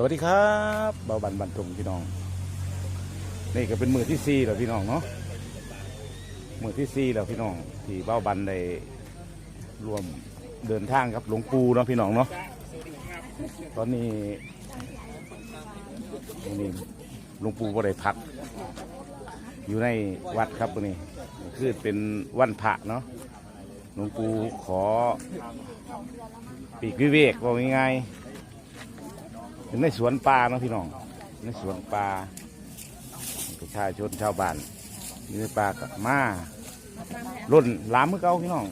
สวัสดีครับเบาบันบันทงพี่น้อง นี่ก็เป็นมือที่สี่แล้วพี่น้องเนาะมือที่สี่แล้วพี่น้องที่เบาบันได้รวมเดินทางครับหลวงปู่เนาะพี่น้องเนาะตอนนี้นี่หลวงปู่บ่ได้พักอยู่ในวัดครับวันนี้คือเป็นวันพระเนาะหลวงปู่ขอปีกวิเวกว่าง่ายๆ เป็นในสวนป่าเนาะพี่น้อง ในสวนป่าประชาชนชาวบ้านอยู่ในป่ากับมารุ่นหลามมือเก่าพี่น้อง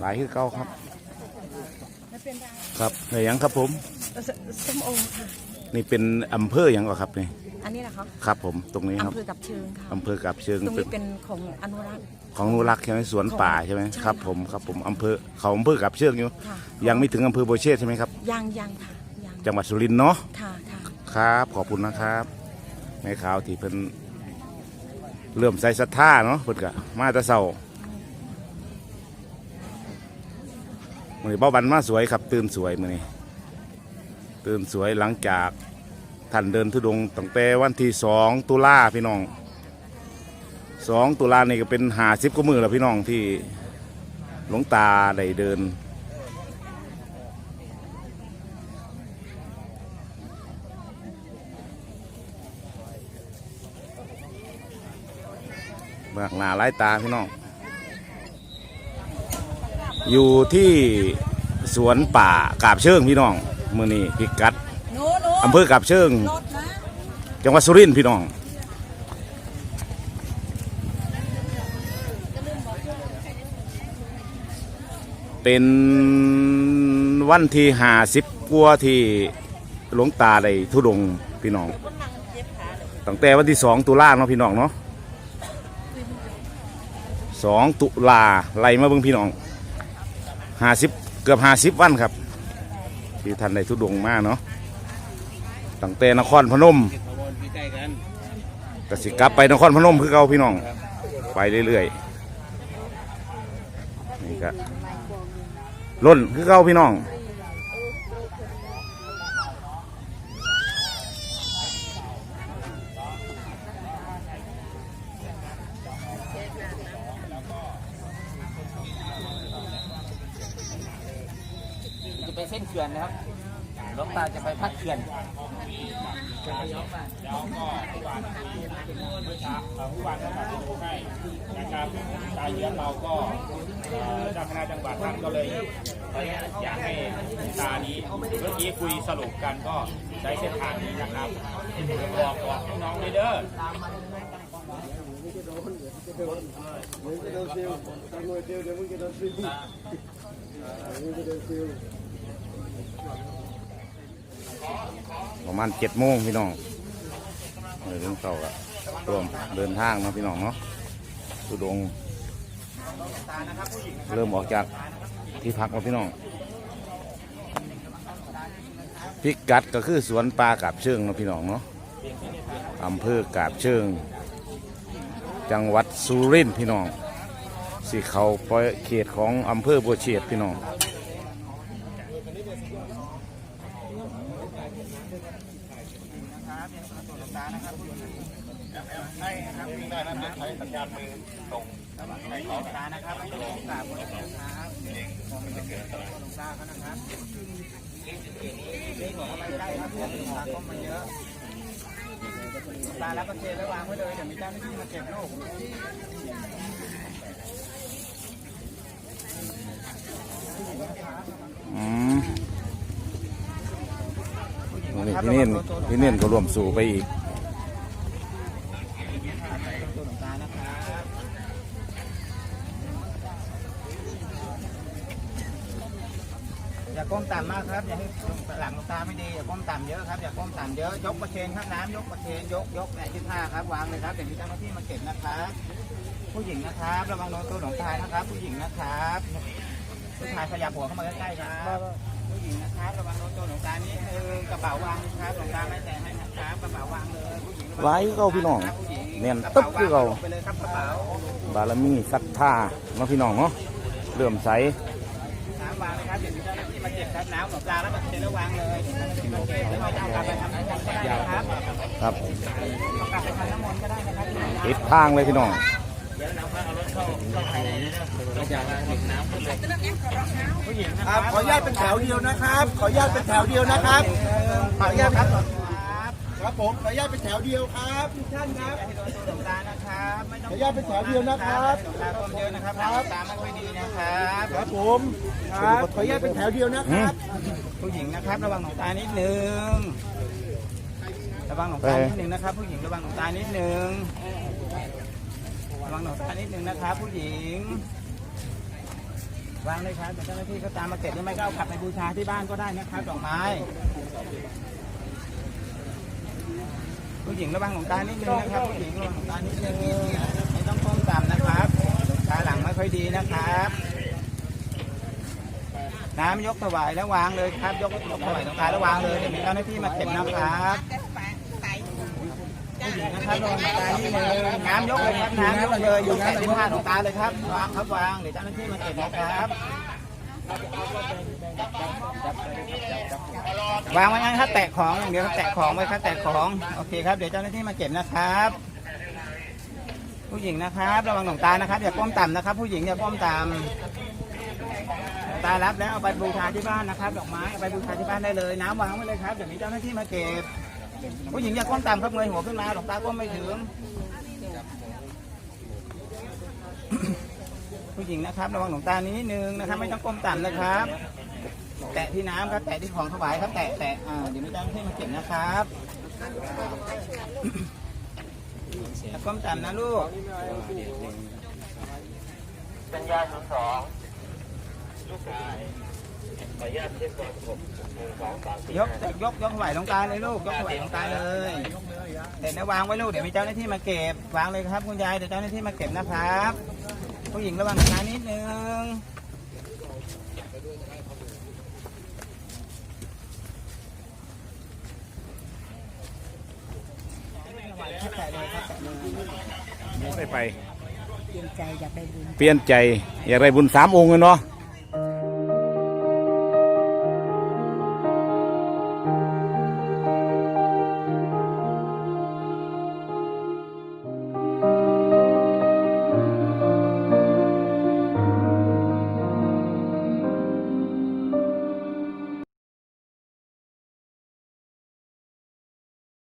หลายคือเก่าครับ ครับในยังครับผมสส้มโอค่ะนี่เป็นอำเภออย่างก่อครับนี่ อันนี้นะคะครับผมตรงนี้ครับอำเภอกับเชิงค่ะอำเภอกับเชิงตรงเป็นนี้เป็นของอนุรักษ์ ของอนุรักษ์ใช่ไหมสวนป่าใช่ไหมใช่ครับค่ะผมครับผมอำเภอเขาอำเภอกับเชิงอยู่ ค่ะ ยังไม่ถึงอำเภอโบวเชษใช่ไหมครับ ยังยังค่ะยังจังหวัดสุรินทร์เนาะ ค่ะค่ะครับขอบคุณนะครับแม่ข่าวที่เพิ่นเริ่มใส่ศรัทธาเนาะเพิ่นก็มาแต่เช้ามื้อนี้เบ้าบันมาสวยครับ ตื่นสวยมื้อนี้ตื่นสวยหลังจาก ท่านเดินทุดงตั้งแต่วันที่สองตุลาพี่น้องสองตุลานี่ก็เป็นหาสิบกว่ามือแล้วพี่น้องที่หลวงตาได้เดินเบือกหนาไร้ตาพี่น้อง อยู่ที่สวนป่ากาบเชิงพี่น้องมือนี้พิกัด อำเภอกาบเชิง จังหวัดสุรินทร์พี่น้องเป็นวันที่หาสิบกว่าที่หลวงตาได้ทุดงพี่น้องตั้งแต่วันที่สองตุลาเนาะพี่น้องเนาะสองตุลาไล่มาเบิ่งพี่น้องห้าสิบเกือบห้าสิบวันครับ ที่ท่านได้ทุดงมากเนาะ ตั้งแต่นครพนมก็สิกลับไปนครพนมคือเก่าพี่น้อง ไปเรื่อยๆนี่ก็ล้นคือเก่าพี่น้องจะไปเส้นเขื่อนนะครับหลวงตาจะไปพักเขื่อน เราก็ผู้ว่าจังหวัดที่ดูให้นะครับตายเยือนเราก็เจ้าคณะจังหวัดท่านก็เลยอยากให้ตานี้เมื่อกี้คุยสรุปกันก็ใช้เส้นทางนี้นะครับบอกบอกน้องๆเลยเด้อ ประมาณเจ็ดโมงพี่น้องเออเรื่องเก่าก็ร่วมเดินทางนาะพี่น้องเนาะทุดง เริ่มออกจากที่พักแล้วพี่น้องพิกัดก็คือสวนปลากาบเชิงนะพี่น้องเนาะอำเภอกาบเชิง จังหวัดสุรินทร์พี่น้องสีเขาปอยเขตของอำเภอบัวเฉียดพี่น้อง ได้ครับยิงได้ครับใช้สัญจรมือตรงในสองขานะครับตรงตาของตาเขานะครับตาแล้วก็เทไว้วางไว้เลยเดี๋ยวมีเจ้าหน้าที่มาเก็บลูกอืมนี่พี่เนียนพี่เนียนก็รวมสู่ไปอีก ตัวหลวงตานะครับอย่า ก้มต่ำมากครับอย่าให้หลังหลวงตาไม่ดีอย่าก้มต่ำเยอะครับอย่าก้มต่ำเยอะยกประเคนครับน้ำยกประเคนยกยกแหละที่ท่าครับวางเลยครับเดี๋ยวมีเจ้าหน้าที่มาเก็บนะครับผู้หญิงนะครับระวังโดนตัวหลวงตานะครับ ผู้หญิงนะครับผู้ชายขยับหัวเข้ามาใกล้ๆครับผู้หญิงนะครับระวังโดนตัวหลวงตานี่เออกระเป๋าวางนะครับหลวงตาไม่แต่ให้นะครับกระเป๋าวางเลยผู้หญิงระวังไว้ก็พี่น้องผู้หญิงแน่นกระตึ๊บเป๋าคือเราวางลงไปเลยครับกระเป๋าบารมีศรัทธาเนาะพี่น้องเนาะเริ่มใสน้ำวาง เลยครับเดี๋ยวมีเจ้าหน้าที่มาเก็บเก็บครับน้ำหลบตาแล้วก็เทระวางเลยที่มาเก็บแล้วไม่ต้องกลับไปทำน้ำมนต์ก็ได้นะครับครับเอากลับไปทำน้ำมนต์ก็ได้นะครับติดทางเลยพี่น้องผู้หญิงนะคครัรับบขออนุญาตเป็นแถวเดียวนะครับ ขออนุญาตเป็นแถวเดียวนะครับขออนุญาตครับ ครับผมขออนุญาตเป็นแถวเดียวครับทุกท่านครับให้โดนตัวหลวงตานะครับไม่ต้องขออนุญาตเป็นแถวเดียวนะครับหลวงตาความเยอะนะครับหลวงตาไม่ค่อยดีนะครับครับผมครับขออนุญาตเป็นแถวเดียวนะครับผู้หญิงนะครับระวังหลวงตานิดนึงระวังหลวงตานิดนึงนะครับ ผู้หญิงระวังหลวงตานิดนึงระวังหลวงตานิดนึงนะครับ ผู้หญิงวางเลยครับเดี๋ยวเจ้าหน้าที่เขาตามมาเก็บหรือไม่ก็เอากลับไปบูชาที่บ้านก็ได้นะครับดอกไม้ ผู้หญิงระวังหลวงตานิดนึงนะครับผู้หญิงระวังหลวงตานิดนึงไม่ต้องก้มต่ำนะครับตาหลังไม่ค่อยดีนะครับ น้ำยกถวายแล้ววางเลยครับ ยกยกถวายหลวงตาแล้ววางเลยเดี๋ยวมีเจ้าหน้าที่มาเก็บนะครับผู้หญิงนะครับระวังตานิดนึงน้ำยกเลยครับน้ำยกเลยอยู่แค่ที่ผ้าหลวงตาเลยครับวางครับวางเดี๋ยวเจ้าหน้าที่มาเก็บนะครับ วางไว้งั้นครับแตะของอย่างเดียวครับแตะของไว้ครับแตะของโอเคครับเดี๋ยวเจ้าหน้าที่มาเก็บนะครับ ผู้หญิงนะครับระวังหลวงตานะครับอย่าก้มต่ำนะครับ ผู้หญิงอย่าก้มต่ำตารับแล้วเอาไปบูชาที่บ้านนะครับ ดอกไม้เอาไปบูชาที่บ้านได้เลย น้ำวางไว้เลยครับเดี๋ยวมีเจ้าหน้าที่มาเก็บ ผู้หญิงอย่าก้มต่ำครับเงยหัวขึ้นมาหลวงตาก้มไม่ถึง ผู้หญิงนะครับระวังหลวงตานิดนึงนะครับ ไม่ต้องก้มต่ำนะครับ แตะที่น้ำครับ แตะที่ของถวายครับ แตะแตะอ่าเดี๋ยวมีเจ้าหน้าที่มาเก็บนะครับอย่าก้มต่ำนะลูกสัญญาณสองยกยกยกถวายหลวงตาเลยลูกยกถวายหลวงตาเลยเดี๋ยวนะวางไว้ลูกเดี๋ยวมีเจ้าหน้าที่มาเก็บวางเลยครับคุณยายเดี๋ยวเจ้าหน้าที่มาเก็บนะครับ ผู้หญิงระวังขานิดนึงครับแตะเลยครับแตะเลยไม่ไป เปลี่ยนใจอยากได้บุญเปลี่ยนใจ อยากได้บุญสามองค์เลยเนาะจ